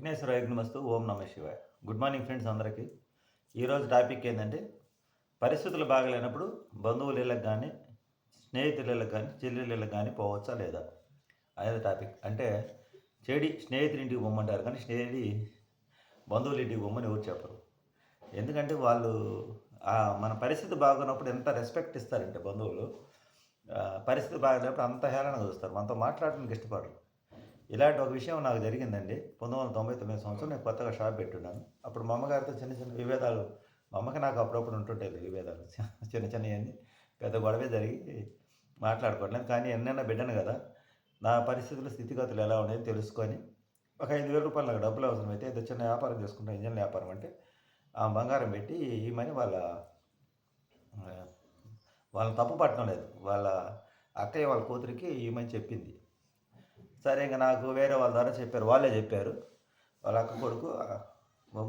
విఘ్నేశ్వర యజ్ఞమస్తు ఓం నమ శివాయ. Good morning friends అందరికీ. ఈరోజు టాపిక్ ఏంటంటే పరిస్థితులు బాగలేనప్పుడు బంధువుల ఇళ్ళకి కానీ స్నేహితుల ఇళ్ళకి కానీ చెల్లెళ్ళ ఇళ్ళకి కానీ పోవచ్చా లేదా? అనేది టాపిక్. అంటే చెడి స్నేహితుడి ఇంటికి పొమ్మంటారు కానీ స్నేహితుడి బంధువుల ఇంటికి పొమ్మని ఎవరు చెప్పరు. ఎందుకంటే వాళ్ళు మన పరిస్థితి బాగున్నప్పుడు ఎంత రెస్పెక్ట్ ఇస్తారంటే బంధువులు పరిస్థితి బాగలేనప్పుడు అంత హేళనగా చూస్తారు. మనతో మాట్లాడడానికి ఇష్టపడరు. ఇలాంటి ఒక విషయం నాకు జరిగిందండి. పంతొమ్మిది వందల తొంభై తొమ్మిది సంవత్సరం నేను కొత్తగా షాప్ పెట్టున్నాను. అప్పుడు మా అమ్మగారితో చిన్న చిన్న విభేదాలు మా అమ్మకి నాకు అప్పుడప్పుడు ఉంటుంటాయి విభేదాలు. చిన్న చిన్నవన్నీ పెద్ద గొడవే జరిగి మాట్లాడుకోవట్లేదు. కానీ ఎన్నైనా బిడ్డను కదా నా పరిస్థితులు స్థితిగతులు ఎలా ఉన్నాయో తెలుసుకొని ఒక ఐదు వేల రూపాయలు నాకు డబ్బులు అవసరం అయితే ఏదో చిన్న వ్యాపారం చేసుకుంటాను ఇంజన్ వ్యాపారం అంటే ఆ బంగారం పెట్టి ఈమని వాళ్ళ వాళ్ళని తప్పు పట్టడం లేదు. వాళ్ళ అక్కయ్య వాళ్ళ కూతురికి ఈమని చెప్పింది. సరే ఇంకా నాకు వేరే వాళ్ళ ద్వారా చెప్పారు. వాళ్ళే చెప్పారు. వాళ్ళ అక్క కొడుకు ఆ,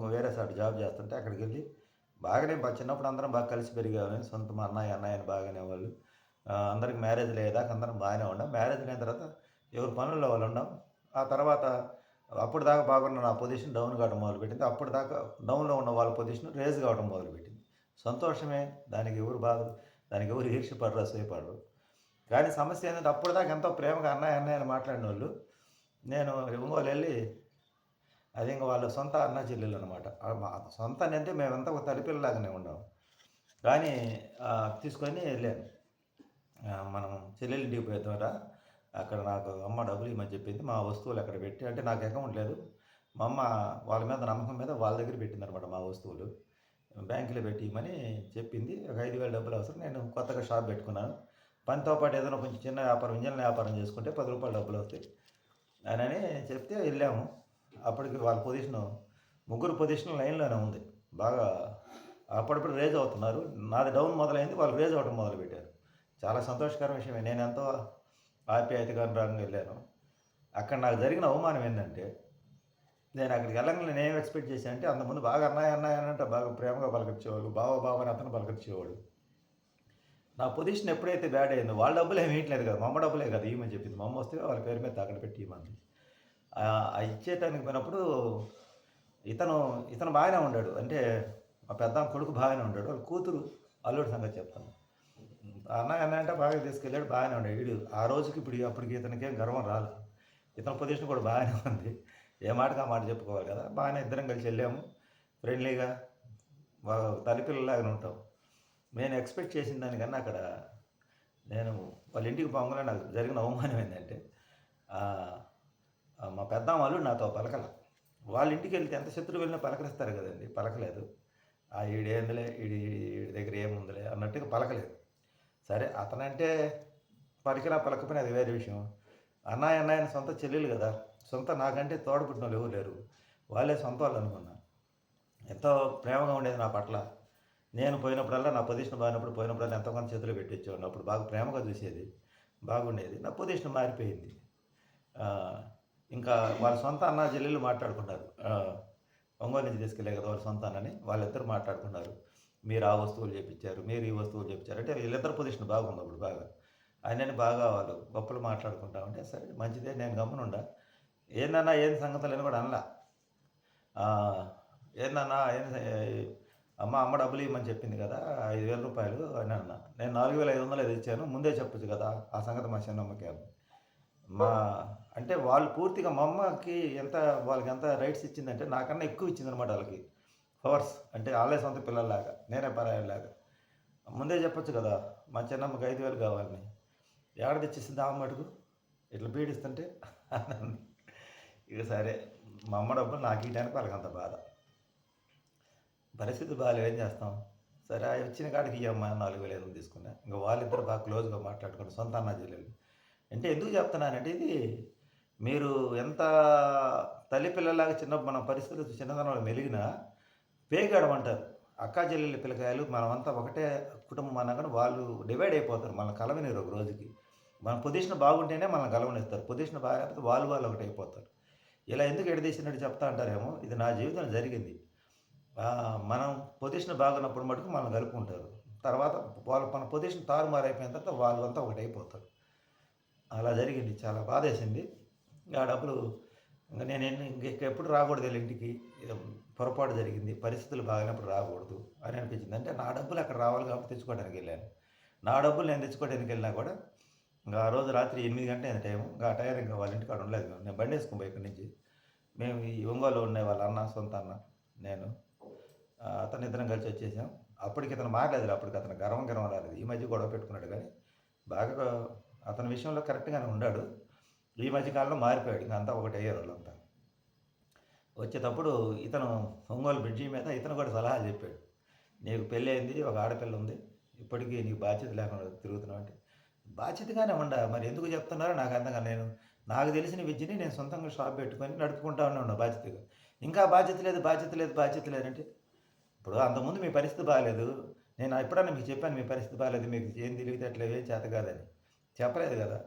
వేరే సార్ జాబ్ చేస్తుంటే అక్కడికి వెళ్ళి బాగానే చిన్నప్పుడు అందరం బాగా కలిసి పెరిగాము సొంత మా అన్నయ్య అన్నయ్య బాగానే వాళ్ళు. అందరికి మ్యారేజ్ లేదాకా అందరం బాగానే ఉన్నాం మ్యారేజ్ అయిన తర్వాత ఎవరు పనుల్లో వాళ్ళు ఉండం. ఆ తర్వాత అప్పుడు దాకా బాగున్న నా పొజిషన్ డౌన్ కావడం మొదలుపెట్టింది. అప్పుడు దాకా డౌన్లో ఉన్న వాళ్ళ పొజిషన్ రేజ్ కావడం మొదలుపెట్టింది. సంతోషమే. దానికి ఎవరు బాధ దానికి ఎవరు ఈర్ష్యపడరు అసూయపడరు కానీ సమస్య ఏంటంటే అప్పుడు దాకా ఎంతో ప్రేమగా అన్నయ్య అన్నయ్య అని మాట్లాడిన వాళ్ళు నేను ఒంగోలు వెళ్ళి అది ఇంకా వాళ్ళ సొంత అన్న చెల్లెలు అనమాట సొంత అని అంటే మేమంతా ఒక తలిపిల్లలాగానే ఉన్నాం కానీ తీసుకొని వెళ్ళాను. మనం చెల్లెలు ఇంటికి పోయే ద్వారా అక్కడ నాకు అమ్మ డబ్బులు ఇవ్వమని చెప్పింది. మా వస్తువులు అక్కడ పెట్టి అంటే నాకు అకౌంట్ లేదు. మా అమ్మ వాళ్ళ మీద నమ్మకం మీద వాళ్ళ దగ్గర పెట్టింది అనమాట మా వస్తువులు. బ్యాంకులో పెట్టి ఇవ్వమని చెప్పింది. ఒక ఐదు వేల డబ్బులు అవసరం. నేను కొత్తగా షాప్ పెట్టుకున్నాను. పనితో పాటు ఏదైనా కొంచెం చిన్న వ్యాపారం ఇంజన్ వ్యాపారం చేసుకుంటే పది రూపాయలు డబ్బులు అవుతాయి. అని చెప్తే వెళ్ళాము. అప్పటికి వాళ్ళ పొజిషన్ ముగ్గురు పొజిషన్ లైన్లోనే ఉంది. బాగా అప్పుడప్పుడు రేజ్ అవుతున్నారు. నాది డౌన్ మొదలైంది వాళ్ళు రేజ్ అవ్వడం మొదలుపెట్టారు. చాలా సంతోషకర విషయమే నేను ఎంతో ఆప్యాయతగా రంగంగా వెళ్ళాను. అక్కడ నాకు జరిగిన అవమానం ఏంటంటే నేను అక్కడికి వెళ్ళగానే నేను ఏం ఎక్స్పెక్ట్ చేశాను అంటే అంతకుముందు బాగా అన్నాయి అన్నాయి అంటే బాగా ప్రేమగా పలకరించేవాడు బావ బావ అని అతను పలకరించేవాడు నా పొజిషన్ ఎప్పుడైతే బ్యాడ్ అయిందో వాళ్ళ డబ్బులు ఏమి ఇవ్వట్లేదు కదా మా అమ్మ డబ్బులే కదా ఇవ్వమని చెప్పింది. మా అమ్మ వస్తే వాళ్ళ పేరు మీద తాకడ పెట్టి ఇవ్వమంది ఇచ్చేటానికి పోయినప్పుడు ఇతను ఇతను బాగానే ఉన్నాడు అంటే మా పెద్ద కొడుకు బాగానే ఉన్నాడు వాళ్ళ కూతురు అల్లుడు సంగతి చెప్తాను. అన్న అంటే బాగా తీసుకెళ్ళాడు బాగానే ఉన్నాడు వీడు ఆ రోజుకి ఇప్పుడు అప్పటికి ఇతనికి ఏం గర్వం రాలేదు ఇతని పొజిషన్ కూడా బాగానే ఉంది. ఏ మాటకు ఆ మాట చెప్పుకోవాలి కదా. బాగానే ఇద్దరం కలిసి వెళ్ళాము. ఫ్రెండ్లీగా తల్లిపిల్లలాగానే ఉంటాం. నేను ఎక్స్పెక్ట్ చేసిన దానికన్నా అక్కడ నేను వాళ్ళ ఇంటికి పొంగలో నాకు జరిగిన అవమానం ఏంటంటే మా పెద్దమ్మ వాళ్ళు నాతో పలకల. వాళ్ళ ఇంటికి వెళ్తే ఎంత శత్రువు వెళ్ళినా పలకరిస్తారు కదండి పలకలేదు. ఆ ఈడేందులే ఈడి ఈడి దగ్గర ఏముందిలే అన్నట్టుగా పలకలేదు. సరే అతనంటే పలికినా పలకపోయినా అది వేరే విషయం. అన్నయ్య అన్నయ్య సొంత చెల్లెలు కదా సొంత నాకంటే తోడపుట్టిన వాళ్ళు ఎవరు లేరు. వాళ్ళే సొంత వాళ్ళు అనుకున్నా. ఎంతో ప్రేమగా ఉండేది నా పట్ల. నేను పోయినప్పుడల్లా నా పొజిషన్ బాగినప్పుడు పోయినప్పుడల్లా ఎంతో కొంత చేతిలో పెట్టించేవాడిని. అప్పుడు బాగా ప్రేమగా చూసేది బాగుండేది. నా పొజిషన్ మారిపోయింది. ఇంకా వాళ్ళ సొంత అన్న చెల్లెళ్ళు మాట్లాడుకున్నారు. ఒంగోలు నుంచి తీసుకెళ్ళే కదా వాళ్ళ సొంత అన్నని. వాళ్ళిద్దరు మాట్లాడుకున్నారు. మీరు ఆ వస్తువులు చేపించారు మీరు ఈ వస్తువులు చేపించారు. అంటే వీళ్ళిద్దరు పొజిషన్ బాగుంది అప్పుడు బాగా. ఆయనని బాగా వాళ్ళు గొప్పలు మాట్లాడుకుంటా ఉంటే సరే మంచిదే నేను గమ్మునుండా ఏందన్నా ఏం సంగతులు అని కూడా అనలా. ఏందన్నా ఏం అమ్మ అమ్మ డబ్బులు ఇవ్వమని చెప్పింది కదా ఐదు వేల రూపాయలు అని అన్న. నేను నాలుగు వేల ఐదు వందలు అది ఇచ్చాను ముందే చెప్పొచ్చు కదా ఆ సంగతి మా చిన్నమ్మకి మా అంటే వాళ్ళు పూర్తిగా మా అమ్మకి ఎంత వాళ్ళకి ఎంత రైట్స్ ఇచ్చిందంటే నాకన్నా ఎక్కువ ఇచ్చిందనమాట వాళ్ళకి. పవర్స్ అంటే వాళ్ళే సొంత పిల్లల్లాగా నేనే పరాయలాగా. ముందే చెప్పచ్చు కదా మా చిన్నమ్మకి ఐదు వేలు కావాలని. ఎక్కడ తెచ్చేసింది ఆ మటుకు ఇట్లా పీడిస్తుంటే ఇక సరే మా అమ్మ డబ్బులు నాకు ఇవ్వడానికి వాళ్ళకి అంత బాధ. పరిస్థితి బాగాలేదు. ఏం చేస్తాం? సరే ఆ వచ్చిన కాడికి ఇవ్వమ్మా నాలుగు వేలు ఐదు తీసుకున్నా. ఇంకా వాళ్ళిద్దరు బాగా క్లోజ్గా మాట్లాడుకుంటారు సొంత అన్న చెల్లెలు. అంటే ఎందుకు చెప్తున్నానంటే ఇది మీరు ఎంత తల్లి పిల్లలాగా చిన్న మన పరిస్థితులు చిన్నతనంలో మెలిగినా పేగాడం అంటారు అక్కా చెల్లెళ్ళ పిల్లకాయలు మనమంతా ఒకటే కుటుంబం అనగానే వాళ్ళు డివైడ్ అయిపోతారు. మన కలవనిరు ఒక రోజుకి. మన పొజిషన్ బాగుంటేనే మనం కలవనిస్తారు. పొజిషన్ బాగాలేకపోతే వాళ్ళు వాళ్ళు ఒకటి అయిపోతారు. ఇలా ఎందుకు ఎడదీసినట్టు చెప్తా అంటారేమో? ఇది నా జీవితంలో జరిగింది. మనం పొజిషన్ బాగున్నప్పుడు మటుకు మనం కలుపుకుంటారు. తర్వాత వాళ్ళ మన పొజిషన్ తారుమారు అయిపోయిన తర్వాత వాళ్ళంతా ఒకటి అయిపోతారు అలా జరిగింది. చాలా బాధేసింది. ఆ డబ్బులు ఇంకా నేను ఎన్ని- ఇంక ఎప్పుడు రాకూడదు వీళ్ళ ఇంటికి పొరపాటు జరిగింది. పరిస్థితులు బాగానప్పుడు రాకూడదు అని అనిపించింది. అంటే నా డబ్బులు అక్కడ రావాలి కాబట్టి తెచ్చుకోవడానికి వెళ్ళాను. నా డబ్బులు నేను తెచ్చుకోవడానికి వెళ్ళినా కూడా ఇంకా ఆ రోజు రాత్రి ఎనిమిది గంటల టైం ఇంకా ఆ టైం ఇంకా వాళ్ళ ఇంటికాడ ఉండలేదు. నేను బండి వేసుకుని పోయి ఇక్కడి నుంచి. మేము ఈ ఒంగోలు ఉండే వాళ్ళ అన్న సొంత అన్న నేను అతను ఇద్దరం కలిసి వచ్చేసాం. అప్పటికి ఇతను మారలేదు అప్పటికి అతను గర్వం గర్వం రాలేదు. ఈ మధ్య గొడవ పెట్టుకున్నాడు కానీ బాగా అతని విషయంలో కరెక్ట్గానే ఉన్నాడు ఈ మధ్య కాలంలో మారిపోయాడు ఇంకా అంతా ఒకటి అయ్యారు వాళ్ళంతా. వచ్చేటప్పుడు ఇతను ఒంగోలు బ్రిడ్జి మీద ఇతను కూడా సలహాలు చెప్పాడు. నీకు పెళ్ళి అయింది ఒక ఆడపిల్ల ఉంది ఇప్పటికీ నీకు బాధ్యత లేకుండా తిరుగుతున్నావు అంటే బాధ్యతగానే ఉండ మరి ఎందుకు చెప్తున్నారో? నాకు అంతగా నేను నాకు తెలిసిన విద్యని నేను సొంతంగా షాప్ పెట్టుకొని నడుపుకుంటా ఉన్నా బాధ్యతగా. ఇంకా బాధ్యత లేదు బాధ్యత లేదు బాధ్యత లేదంటే ఇప్పుడు అంతకుముందు మీ పరిస్థితి బాగాలేదు నేను ఎప్పుడన్నా మీకు చెప్పాను మీ పరిస్థితి బాగాలేదు మీకు ఏం తెలివితేటలేదు ఏం చేత కాదని. చెప్పలేదు కదా.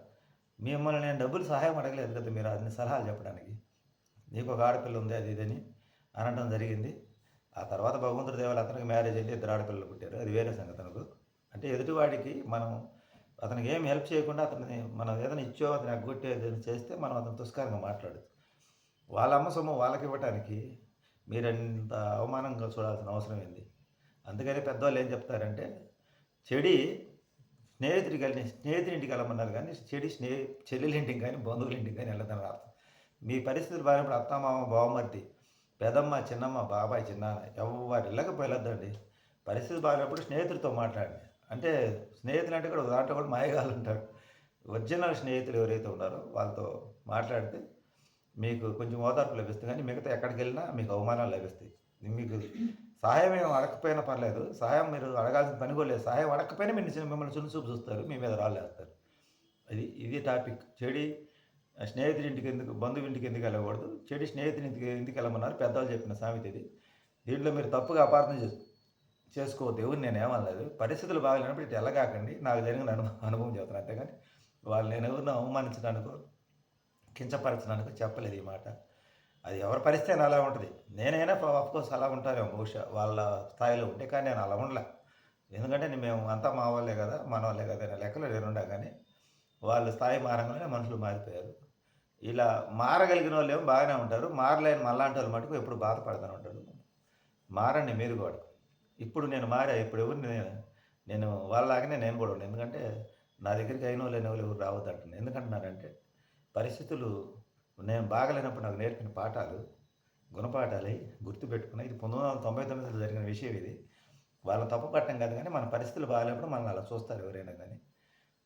మిమ్మల్ని నేను డబ్బులు సహాయం అడగలేదు కదా మీరు అన్ని సలహాలు చెప్పడానికి. నీకు ఒక ఆడపిల్ల ఉంది అది ఇదని అనడం జరిగింది. ఆ తర్వాత భగవంతుడి దేవాలు అతనికి మ్యారేజ్ అయితే ఇద్దరు ఆడపిల్లలు పుట్టారు. అది వేరే సంగతి అనుకో అంటే ఎదుటివాడికి మనం అతనికి ఏం హెల్ప్ చేయకుండా అతని మనం ఏదైనా ఇచ్చో అతను అగ్గొట్టే చేస్తే మనం అతను తుస్కారంగా మాట్లాడదు వాళ్ళ అమ్మ సొమ్ము వాళ్ళకి ఇవ్వటానికి మీరంత అవమానంగా చూడాల్సిన అవసరం ఏంది? అందుకని పెద్దవాళ్ళు ఏం చెప్తారంటే చెడి స్నేహితుడికి వెళ్ళి స్నేహితుడింటికి వెళ్ళమన్నారు కానీ చెడి స్నే చెల్లెలింటికి కానీ బంధువులింటికి కానీ వెళ్ళదని అర్థం. మీ పరిస్థితులు బాగానప్పుడు అత్తమామ బావమర్ది పెదమ్మ చిన్నమ్మ బాబాయ్ చిన్నాన్న ఎవరు ఇళ్ళకి వెళ్ళొద్దండి పరిస్థితి బాగానప్పుడు స్నేహితుడితో మాట్లాడండి. అంటే స్నేహితులు అంటే కూడా దాంట్లో కూడా మాయగాలు ఉంటారు. ఒరిజినల్ స్నేహితులు ఎవరైతే ఉన్నారో వాళ్ళతో మాట్లాడితే మీకు కొంచెం ఓదార్పు లభిస్తుంది కానీ మిగతా ఎక్కడికి వెళ్ళినా మీకు అవమానాలు లభిస్తాయి. మీకు సహాయం ఏం అడగకపోయినా పర్లేదు. సహాయం మీరు అడగాల్సిన పని కూడా లేదు. సహాయం అడగకపోయినా మీరు మిమ్మల్ని చునుసూపు చూస్తారు. మీ మీద రాళ్ళేస్తారు. అది ఇది టాపిక్. చెడి స్నేహితుడి ఇంటికి ఎందుకు బంధువు ఇంటికి ఎందుకు వెళ్ళకూడదు? చెడి స్నేహితుడి ఇంటికి ఎందుకు వెళ్ళమన్నారు? పెద్దవాళ్ళు చెప్పిన సామెత ఇది. దీంట్లో మీరు తప్పుగా అపార్థం చేసు చేసుకోవద్దు. ఎవరు నేను ఏమనలేదు. పరిస్థితులు బాగాలేనప్పుడు ఇటు వెళ్ళగాకండి. నాకు జరిగిన అనుభవం అనుభవం చెబుతాను అంతేగాని వాళ్ళు నేను ఎవరిని అవమానించడానికి కించపరచడానికి చెప్పలేదు ఈ మాట. అది ఎవరి పరిస్థితి అలా ఉంటుంది. నేనైనా కోర్స్ అలా ఉంటానేమో బహుశా వాళ్ళ స్థాయిలో ఉంటే కానీ నేను అలా ఉండలే. ఎందుకంటే మేము అంతా మా వాళ్ళే కదా మన వాళ్ళే కదా అనే లెక్కలో నేను ఉండా కానీ వాళ్ళ స్థాయి మారంగానే మనుషులు మారిపోయారు. ఇలా మారగలిగిన వాళ్ళు ఏమో బాగానే ఉంటారు. మారలేని మళ్ళాంటి వాళ్ళు మటుకు ఎప్పుడు బాధపడతాను ఉంటారు. మారండి మీరు కూడా. ఇప్పుడు నేను మారా ఇప్పుడు ఎవరు నేను నేను వాళ్ళలాగానే నేను కూడా ఎందుకంటే నా దగ్గరికి అయిన వాళ్ళు వాళ్ళు ఎవరు రావద్దు అంటున్నాను ఎందుకంటున్నారంటే పరిస్థితులు నేను బాగలేనప్పుడు నాకు నేర్పిన పాఠాలు గుణపాఠాలై గుర్తుపెట్టుకున్నాయి. ఇది పంతొమ్మిది వందల తొంభై తొమ్మిదిలో జరిగిన విషయం ఇది. వాళ్ళ తప్పు పట్టం కాదు కానీ మన పరిస్థితులు బాగాలేనప్పుడు మనల్ని అలా చూస్తారు ఎవరైనా కానీ.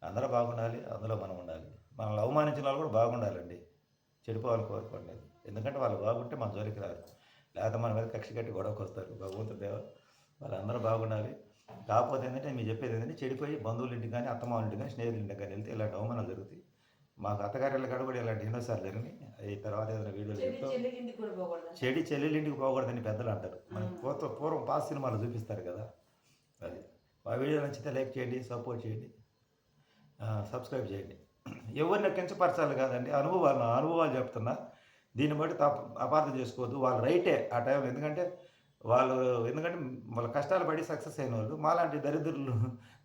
అందరూ బాగుండాలి అందులో మనం ఉండాలి. మనల్ని అవమానించిన వాళ్ళు కూడా బాగుండాలండి. చెడిపోవాలని కోరుకోండి ఎందుకంటే వాళ్ళు బాగుంటే మన జోలికి రారు. లేకపోతే మన మీద కక్ష కట్టి గొడవకు వస్తారు భగవంతుడు దేవ వాళ్ళందరూ బాగుండాలి. కాకపోతే ఏంటంటే మీరు చెప్పేది ఏంటంటే చెడిపోయి బంధువుల ఇంటికి కానీ అత్తమావుల ఇంటికి కానీ స్నేహితుల ఇంటికి కానీ వెళ్తే ఇలాంటి అవమానాలు జరుగుతాయి. మాకు అత్తగారి కాడ కూడా ఇలాంటి ఎన్నోసార్లు జరిగినాయి ఈ తర్వాత ఏదైనా వీడియోలు చెప్తాం. చెడి చెల్లెలింటికి పోకూడదని పెద్దలు అంటారు. మనకి పూర్వ పూర్వం పాస్ సినిమాలు చూపిస్తారు కదా. అది. ఆ వీడియో నచ్చితే లైక్ చేయండి సపోర్ట్ చేయండి సబ్స్క్రైబ్ చేయండి. ఎవరిని కించపరచాలి కాదండి. అనుభవాలు అనుభవాలు చెప్తున్నా. దీన్ని బట్టి తప్ప అపార్థం చేసుకోవద్దు. వాళ్ళు రైటే ఆ టైం ఎందుకంటే వాళ్ళు ఎందుకంటే వాళ్ళ కష్టాలు పడి సక్సెస్ అయిన వాళ్ళు మాలాంటి దరిద్రులు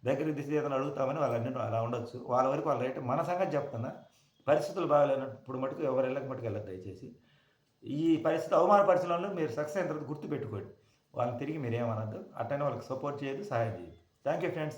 దగ్గర దిశ ఏదైనా అడుగుతామని వాళ్ళు అన్ని అలా ఉండొచ్చు. వాళ్ళ వరకు వాళ్ళ రైట్ మన సంగతి చెప్తున్నా పరిస్థితులు బాగాలేనప్పుడు మటుకు ఎవరు వెళ్ళక మటుకు వెళ్ళదు దయచేసి. ఈ పరిస్థితి అవమానపరిచిన వాళ్ళు మీరు సక్సెస్ అయిన తర్వాత గుర్తుపెట్టుకోండి. వాళ్ళని తిరిగి మీరు ఏమనద్దు. అట్టనే వాళ్ళకి సపోర్ట్ చేయదు సహాయం చేయదు. Thank you friends